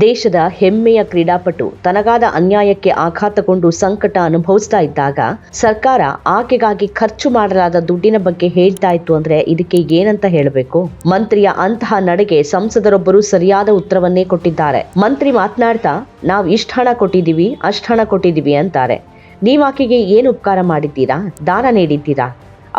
ದೇಶದ ಹೆಮ್ಮೆಯ ಕ್ರೀಡಾಪಟು ತನಗಾದ ಅನ್ಯಾಯಕ್ಕೆ ಆಘಾತಗೊಂಡು ಸಂಕಟ ಅನುಭವಿಸ್ತಾ ಇದ್ದಾಗ ಸರ್ಕಾರ ಆಕೆಗಾಗಿ ಖರ್ಚು ಮಾಡಲಾದ ದುಡ್ಡಿನ ಬಗ್ಗೆ ಹೇಳ್ತಾ ಇತ್ತು ಅಂದ್ರೆ ಇದಕ್ಕೆ ಏನಂತ ಹೇಳಬೇಕು? ಮಂತ್ರಿಯ ಅಂತಹ ನಡೆಗೆ ಸಂಸದರೊಬ್ಬರು ಸರಿಯಾದ ಉತ್ತರವನ್ನೇ ಕೊಟ್ಟಿದ್ದಾರೆ. ಮಂತ್ರಿ ಮಾತನಾಡ್ತಾ, ನಾವು ಇಷ್ಟ ಹಣ ಕೊಟ್ಟಿದ್ದೀವಿ ಅಷ್ಟ ಹಣ ಕೊಟ್ಟಿದ್ದೀವಿ ಅಂತಾರೆ. ನೀವಾಕೆಗೆ ಏನು ಉಪಕಾರ ಮಾಡಿದ್ದೀರಾ? ದಾನ ನೀಡಿದ್ದೀರಾ?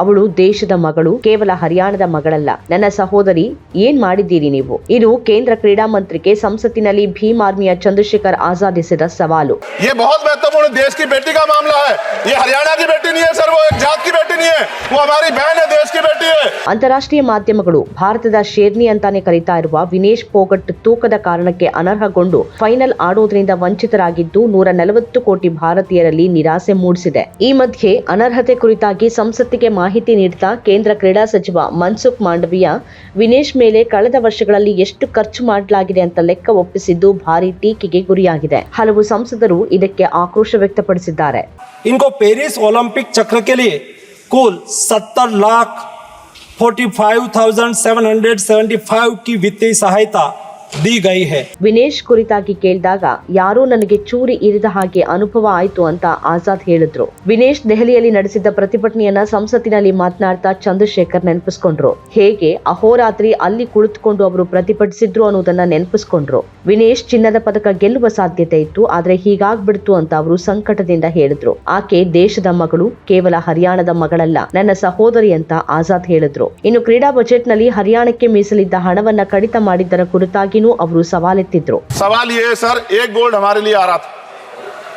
ಅವಳು ದೇಶದ ಮಗಳು ಕೇವಲ ಹರಿಯಾಣದ ಮಗಳಲ್ಲ ನನ್ನ ಸಹೋದರಿ ಏನ್ ಮಾಡಿದ್ದೀರಿ ನೀವು ಇದು ಕೇಂದ್ರ ಕ್ರೀಡಾ ಮಂತ್ರಿಗೆ ಸಂಸತ್ತಿನಲ್ಲಿ ಭೀಮ್ ಆರ್ಮಿಯ ಚಂದ್ರಶೇಖರ್ ಆಜಾದ್ ಎಸೆದ ಸವಾಲು ये बहुत महत्वपूर्ण देश की बेटी का मामला है ये हरियाणा की बेटी नहीं है सर वो एक जात की बेटी नहीं है वो हमारी बहन है देश की बेटी है ಅಂತಾರಾಷ್ಟ್ರೀಯ ಮಾಧ್ಯಮಗಳು ಭಾರತದ ಶೇರ್ನಿ ಅಂತಾನೆ ಕರೀತಾ ಇರುವ ವಿನೇಶ್ ಪೋಗಟ್ ತೂಕದ ಕಾರಣಕ್ಕೆ ಅನರ್ಹಗೊಂಡು ಫೈನಲ್ ಆಡೋದರಿಂದ ವಂಚಿತರಾಗಿದ್ದು ನೂರ ನಲವತ್ತು ಕೋಟಿ ಭಾರತೀಯರಲ್ಲಿ ನಿರಾಸೆ ಮೂಡಿಸಿದೆ. ಈ ಮಧ್ಯೆ ಅನರ್ಹತೆ ಕುರಿತಾಗಿ ಸಂಸತ್ತಿಗೆ ಮಾಹಿತಿ ನೀಡುತ್ತಾ ಕೇಂದ್ರ ಕ್ರೀಡಾ ಸಚಿವ ಮನ್ಸುಖ್ ಮಾಂಡವಿಯಾ, ವಿನೇಶ್ ಮೇಲೆ ಕಳೆದ ವರ್ಷಗಳಲ್ಲಿ ಎಷ್ಟು ಖರ್ಚು ಮಾಡಲಾಗಿದೆ ಅಂತ ಲೆಕ್ಕ ಒಪ್ಪಿಸಿದ್ದು ಭಾರಿ ಟೀಕೆಗೆ ಗುರಿಯಾಗಿದೆ. ಹಲವು ಸಂಸದರು ಇದಕ್ಕೆ ಆಕ್ರೋಶ ವ್ಯಕ್ತಪಡಿಸಿದ್ದಾರೆ. ಇನ್ಕೋ ಪೇರಿಸ್ ಒಲಿಂಪಿಕ್ ಚಕ್ರಕ್ಕೆ ಕೂಲ್ ಸತ್ತರ್ lakh forty five thousand seven hundred seventy five की वित्तीय सहायता। ವಿನೇಶ್ ಕುರಿತಾಗಿ ಕೇಳಿದಾಗ, ಯಾರೋ ನನಗೆ ಚೂರಿ ಇರಿದ ಹಾಗೆ ಅನುಭವ ಆಯ್ತು ಅಂತ ಆಜಾದ್ ಹೇಳಿದ್ರು. ವಿನೇಶ್ ದೆಹಲಿಯಲ್ಲಿ ನಡೆಸಿದ್ದ ಪ್ರತಿಭಟನೆಯನ್ನ ಸಂಸತ್ತಿನಲ್ಲಿ ಮಾತನಾಡ್ತಾ ಚಂದ್ರಶೇಖರ್ ನೆನಪಿಸ್ಕೊಂಡ್ರು. ಹೇಗೆ ಅಹೋರಾತ್ರಿ ಅಲ್ಲಿ ಕುಳಿತುಕೊಂಡು ಅವರು ಪ್ರತಿಭಟಿಸಿದ್ರು ಅನ್ನೋದನ್ನ ನೆನಪಿಸ್ಕೊಂಡ್ರು. ವಿನೇಶ್ ಚಿನ್ನದ ಪದಕ ಗೆಲ್ಲುವ ಸಾಧ್ಯತೆ ಇತ್ತು, ಆದ್ರೆ ಹೀಗಾಗ್ಬಿಡ್ತು ಅಂತ ಅವರು ಸಂಕಟದಿಂದ ಹೇಳಿದ್ರು. ಆಕೆ ದೇಶದ ಮಗಳು, ಕೇವಲ ಹರಿಯಾಣದ ಮಗಳಲ್ಲ, ನನ್ನ ಸಹೋದರಿ ಅಂತ ಆಜಾದ್ ಹೇಳಿದ್ರು. ಇನ್ನು ಕ್ರೀಡಾ ಬಜೆಟ್ನಲ್ಲಿ ಹರಿಯಾಣಕ್ಕೆ ಮೀಸಲಿದ್ದ ಹಣವನ್ನ ಕಡಿತ ಮಾಡಿದ್ದರ ಕುರಿತಾಗಿನೂ ಅವರು ಸವಾಲೆತ್ತಿದ್ರು सवाल ये है सर एक गोल्ड हमारे लिए आ रहा था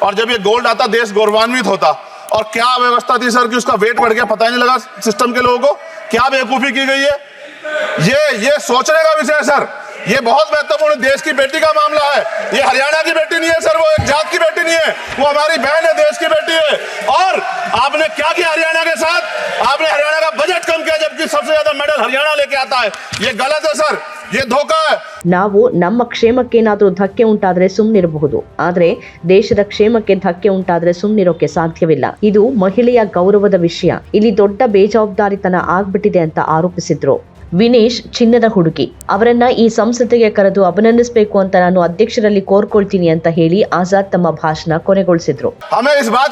और जब ये गोल्ड आता देश गौरवान्वित होता और क्या व्यवस्था थी सर कि उसका वेट बढ़ गया पता ही नहीं लगा सिस्टम के लोगों को क्या बेवकूफी की गई है ये ये सोचने का विषय है सर ये बहुत महत्वपूर्ण देश की बेटी का मामला है ये हरियाणा की बेटी नहीं है सर वो एक जात की बेटी नहीं है वो हमारी बहन है देश की बेटी है और आपने क्या किया हरियाणा के साथ हरियाणा लेके आता है ये गलत है सर ये धोखा है ನಾವು ನಮ್ಮ ಕ್ಷೇಮಕ್ಕೇನಾದ್ರೂ ಧಕ್ಕೆ ಉಂಟಾದ್ರೆ ಸುಮ್ಮನಿರಬಹುದು ಆದ್ರೆ ದೇಶದ ಕ್ಷೇಮಕ್ಕೆ ಧಕ್ಕೆ ಉಂಟಾದ್ರೆ ಸುಮ್ಮನಿರೋಕೆ ಸಾಧ್ಯವಿಲ್ಲ ಇದು ಮಹಿಳೆಯ ಗೌರವದ ವಿಷಯ ಇಲ್ಲಿ ದೊಡ್ಡ ಬೇಜವಾಬ್ದಾರಿತನ ಆಗ್ಬಿಟ್ಟಿದೆ ಅಂತ ಆರೋಪಿಸಿದ್ರು ವಿನೇಶ್ ಚಿನ್ನದ ಹುಡುಗಿ ಅವರನ್ನ ಈ ಸಂಸತ್ತಿಗೆ ಕರೆದು ಅಭಿನಂದಿಸಬೇಕು ಅಂತ ನಾನು ಅಧ್ಯಕ್ಷರಲ್ಲಿ ಕೋರ್ಕೊಳ್ತೀನಿ ಅಂತ ಹೇಳಿ ಆಜಾದ್ ತಮ್ಮ ಭಾಷಣ ಕೊನೆಗೊಳಿಸಿದ್ರು हमें इस बात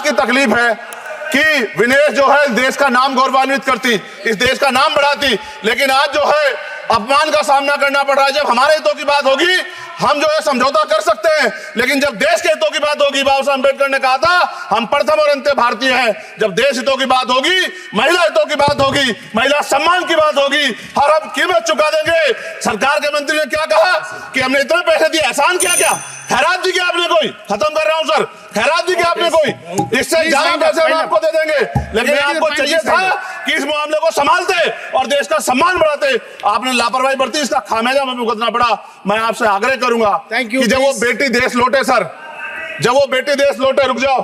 की विनेश जो है देश का नाम गौरवान्वित करती, इस देश का नाम बढ़ाती। लेकिन आज जो है, अपमान का सामना करना पड़ रहा है। जब हमारे हितों की बात होगी, हम जो है समझौता कर सकते हैं। लेकिन जब देश के हितों की बात होगी, बाबा साहब अंबेडकर ने कहा था, हम प्रथम और अंत्य भारतीय हैं। जब देश हितों की बात होगी, महिला हितों की बात होगी, महिला सम्मान की बात होगी, हर हम कीमत चुका देंगे। सरकार के मंत्री ने क्या कहा कि हमने इतने पैसे दिए, एहसान किया क्या? खैरात दी क्या आपने कोई? खत्म कर रहा हूँ, सर। खैरात जी आपने कोई। इससे ज़्यादा पैसे हम आपको दे देंगे। लेकिन आपको चाहिए था कि इस मामले को संभालते और देश का सम्मान बढ़ाते। आपने लापरवाही बरती इसका खामेजा में भुगतना पड़ा। मैं आपसे आग्रह करूँगा थैंक यू कि जब वो बेटी देश लौटे सर। जब वो बेटी देश लौटे रुक जाओ।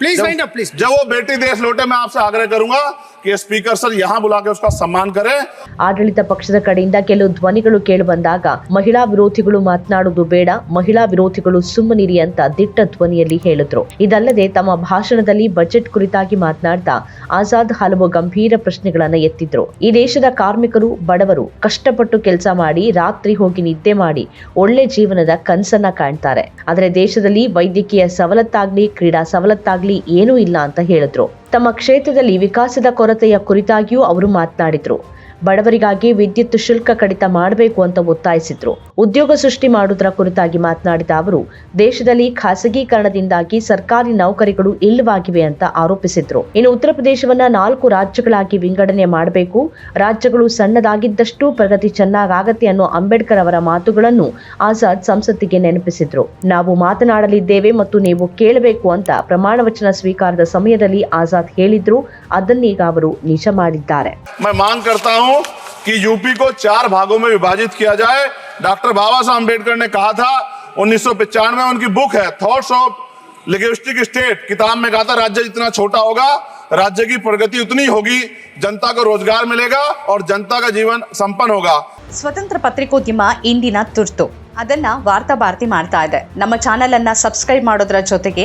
प्लीज जब- वाइंड अप प्लीज जब वो बेटी देश लौटे मैं आपसे आग्रह करूंगा कि स्पीकर सर यहाँ बुला के उसका सम्मान करें ಆಡಳಿತ ಪಕ್ಷದ ಕಡೆಯಿಂದ ಕೆಲವು ಧ್ವನಿಗಳು ಕೇಳಿಬಂದಾಗ ಮಹಿಳಾ ವಿರೋಧಿಗಳು ಮಾತನಾಡುವುದು ಬೇಡ ಮಹಿಳಾ ವಿರೋಧಿಗಳು ಸುಮ್ಮನಿರಿ ಅಂತ ದಿಟ್ಟ ಧ್ವನಿಯಲ್ಲಿ ಹೇಳಿದ್ರು ಇದಲ್ಲದೆ ತಮ್ಮ ಭಾಷಣದಲ್ಲಿ ಬಜೆಟ್ ಕುರಿತಾಗಿ ಮಾತನಾಡ್ತಾ ಆಜಾದ್ ಹಲವು ಗಂಭೀರ ಪ್ರಶ್ನೆಗಳನ್ನ ಎತ್ತಿದ್ರು ಈ ದೇಶದ ಕಾರ್ಮಿಕರು ಬಡವರು ಕಷ್ಟಪಟ್ಟು ಕೆಲಸ ಮಾಡಿ ರಾತ್ರಿ ಹೋಗಿ ನಿದ್ದೆ ಮಾಡಿ ಒಳ್ಳೆ ಜೀವನದ ಕನಸನ್ನ ಕಾಣ್ತಾರೆ ಆದ್ರೆ ದೇಶದಲ್ಲಿ ವೈದ್ಯಕೀಯ ಸವಲತ್ತಾಗ್ಲಿ ಕ್ರೀಡಾ ಸವಲತ್ತಾಗ್ಲಿ ಏನೂ ಇಲ್ಲ ಅಂತ ಹೇಳಿದ್ರು. ತಮ್ಮ ಕ್ಷೇತ್ರದಲ್ಲಿ ವಿಕಾಸದ ಕೊರತೆಯ ಕುರಿತಾಗಿಯೂ ಅವರು ಮಾತನಾಡಿದ್ರು. ಬಡವರಿಗಾಗಿ ವಿದ್ಯುತ್ ಶುಲ್ಕ ಕಡಿತ ಮಾಡಬೇಕು ಅಂತ ಒತ್ತಾಯಿಸಿದ್ರು. ಉದ್ಯೋಗ ಸೃಷ್ಟಿ ಮಾಡುವುದರ ಕುರಿತಾಗಿ ಮಾತನಾಡಿದ ಅವರು, ದೇಶದಲ್ಲಿ ಖಾಸಗೀಕರಣದಿಂದಾಗಿ ಸರ್ಕಾರಿ ನೌಕರಿಗಳು ಇಲ್ಲವಾಗಿವೆ ಅಂತ ಆರೋಪಿಸಿದ್ರು. ಇನ್ನು ಉತ್ತರ ಪ್ರದೇಶವನ್ನ ನಾಲ್ಕು ರಾಜ್ಯಗಳಾಗಿ ವಿಂಗಡಣೆ ಮಾಡಬೇಕು. ರಾಜ್ಯಗಳು ಸಣ್ಣದಾಗಿದ್ದಷ್ಟು ಪ್ರಗತಿ ಚೆನ್ನಾಗಾಗತ್ತೆ ಅನ್ನೋ ಅಂಬೇಡ್ಕರ್ ಅವರ ಮಾತುಗಳನ್ನು ಆಜಾದ್ ಸಂಸತ್ತಿಗೆ ನೆನಪಿಸಿದ್ರು. ನಾವು ಮಾತನಾಡಲಿದ್ದೇವೆ ಮತ್ತು ನೀವು ಕೇಳಬೇಕು ಅಂತ ಪ್ರಮಾಣ ವಚನ ಸ್ವೀಕಾರದ ಸಮಯದಲ್ಲಿ ಆಜಾದ್ ಹೇಳಿದ್ರು. ಅದನ್ನೀಗ ಅವರು ನಿಜ ಮಾಡಿದ್ದಾರೆ. हूं कि यूपी को चार भागों में विभाजित किया जाए डॉक्टर बाबा साहब अम्बेडकर ने कहा था उन्नीस में उनकी बुक है थॉट्स ऑफ लिग्विस्टिक स्टेट किताब में कहा था राज्य जितना छोटा होगा राज्य की प्रगति उतनी होगी जनता को रोजगार मिलेगा और जनता का जीवन संपन्न होगा ಸ್ವತಂತ್ರ ಪತ್ರಿಕೋದ್ಯಮ ಇಂದಿನ ತುರ್ತು ಅದನ್ನ ವಾರ್ತಾ ಭಾರತಿ ಮಾಡ್ತಾ ಇದೆ ನಮ್ಮ ಚಾನೆಲ್ ಅನ್ನ ಸಬ್ಸ್ಕ್ರೈಬ್ ಮಾಡೋದ್ರ ಜೊತೆಗೆ